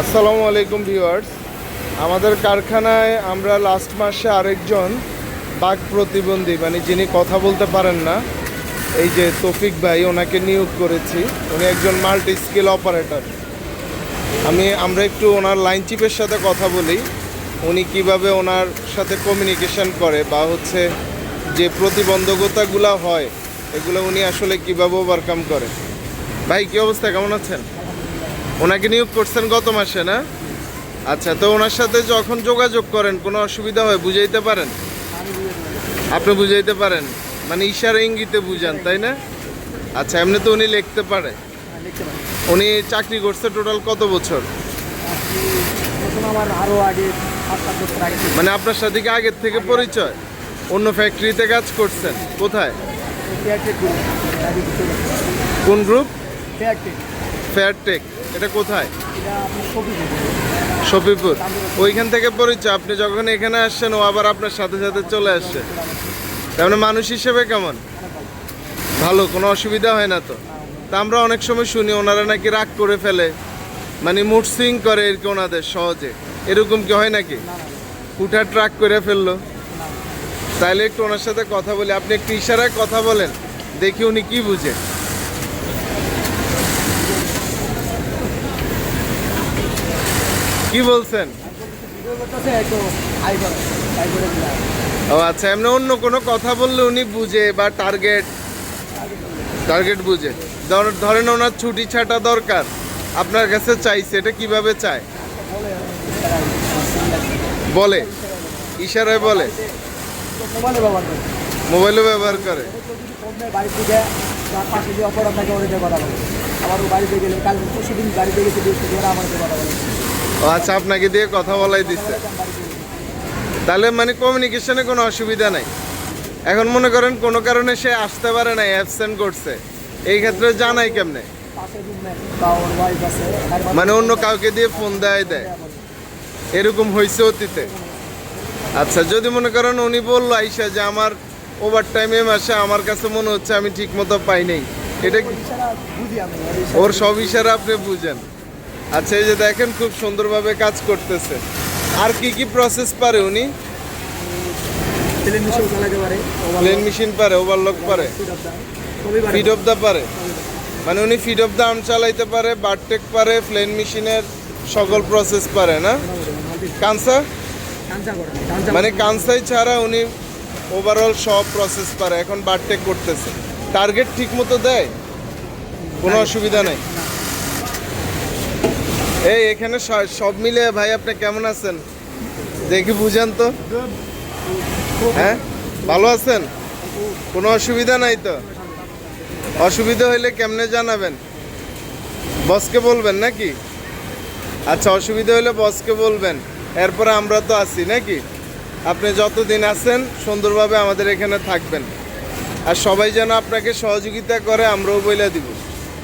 আসসালামু আলাইকুম ভিউয়ার্স। আমাদের কারখানায় আমরা লাস্ট মাসে আরেকজন বাঘ প্রতিবন্ধী মানে যিনি কথা বলতে পারেন না, এই যে তৌফিক ভাই, ওনাকে নিয়োগ করেছি। উনি একজন মাল্টি স্কিল অপারেটর আমি, আমরা একটু ওনার লাইন চিপের সাথে কথা বলি। উনি কীভাবে ওনার সাথে কমিউনিকেশন করে বা হচ্ছে যে প্রতিবন্ধকতাগুলো হয়, এগুলো উনি আসলে কীভাবে ওভারকাম করে? ভাই, কী অবস্থা? কেমন আছেন? ওনাকে নিয়োগ করছেন গত মাসে, না? আচ্ছা তো ওনার সাথে যখন যোগাযোগ করেন, কোনো অসুবিধা হয়, বুঝাইতে পারেন? আপনি বুঝাইতে পারেন? মানে ইশারা ইঙ্গিতে বুঝান, তাই না? আচ্ছা এমনি তো উনি লিখতে পারে। উনি চাকরি করছে টোটাল কত বছর? মানে আপনার সাথে কি আগের থেকে পরিচয়? অন্য ফ্যাক্টরিতে কাজ করছেন, কোথায়? কোন গ্রুপ ফেয়ারটেক এটা কোথায়? শফিপুর। ওইখান থেকে পরিচয় আপনি যখন এখানে আসছেন ও আবার আপনার সাথে সাথে চলে আসছে। তার মানে মানুষ হিসেবে কেমন? ভালো কোনো অসুবিধা হয় না তো? তা আমরা অনেক সময় শুনি ওনারা নাকি রাগ করে ফেলে। মানে মুড সুইং করে এরকম ওনাদের সহজে? এরকম কি হয় নাকি? উঠা ট্রাক করে ফেলল। তাইলে একটু ওনার সাথে কথা বলি। আপনি একটু ইশারায় কথা বলেন। দেখি উনি কি বুঝে। কি বলছেন? ও আচ্ছা এমনি অন্য কোনো কথা বললে উনি বুঝে বা টার্গেট টার্গেট বুঝে। ধর- ধরেন ওনার ছুটি ছাটা দরকার, আপনার কাছে চাইছে, এটা কীভাবে চায়? বলে, ইশারায় বলে। মোবাইলও ব্যবহার করে। আবার বাড়িতে গেলে কাল পরশু দিন বাড়িতে গেছে আমার আচ্ছা আপনাকে দিয়ে কথা বলাই দিচ্ছে। তাহলে মানে কমিউনিকেশনে কোনো অসুবিধা নাই। এখন মনে করেন কোনো কারণে সে আসতে পারে না অ্যাবসেন্ট করছে। এই ক্ষেত্রে জানাই কেমনে? মানে অন্য কাউকে দিয়ে ফোন দেয় দেয়। এরকম হয়েছে অতীতে। আচ্ছা যদি মনে করেন উনি বলল আইসা যে আমার ওভার টাইমে মাসে আমার কাছে মনে হচ্ছে আমি ঠিক মতো পাই নাই, এটা ওর সব ইশারা আপনি বুঝেন। আচ্ছা এই যে দেখেন খুব সুন্দরভাবে কাজ করতেছে। আর কি কি প্রসেস পারে উনি? প্লেন মিশিয়ে চালাতে পারে প্লেন মেশিন পারে ওভারলক পারে। ফিড অফ দা পারে। মানে উনি ফিড অফ দা আর্ম চালাইতে পারে বারটেক পারে প্লেন মেশিনের সকল প্রসেস পারে না? কানসা মানে কানসাই ছাড়া উনি ওভারঅল সব প্রসেস পারে এখন বারটেক করতেছে। টার্গেট ঠিক মতো দেয়? কোনো অসুবিধা নেই। এই, এখানে সব মিলে ভাই আপনি কেমন আছেন? দেখি বুঝান তো। হ্যাঁ? ভালো আছেন? কোনো অসুবিধা নাই তো? অসুবিধা হইলে কেমনে জানাবেন? বসকে বলবেন নাকি? আচ্ছা অসুবিধা হলে বসকে বলবেন। এরপরে আমরা তো আছি, নাকি? আপনি যতদিন আছেন, সুন্দরভাবে আমাদের এখানে থাকবেন। আর সবাই যেন আপনাকে সহযোগিতা করে, আমরাও বইলা দিব।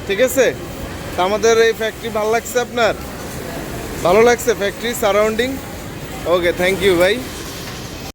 ঠিক আছে? আমাদের এই ফ্যাক্টরি ভালো লাগছে আপনার? ভালো লাগছে factory surrounding okay thank you ভাই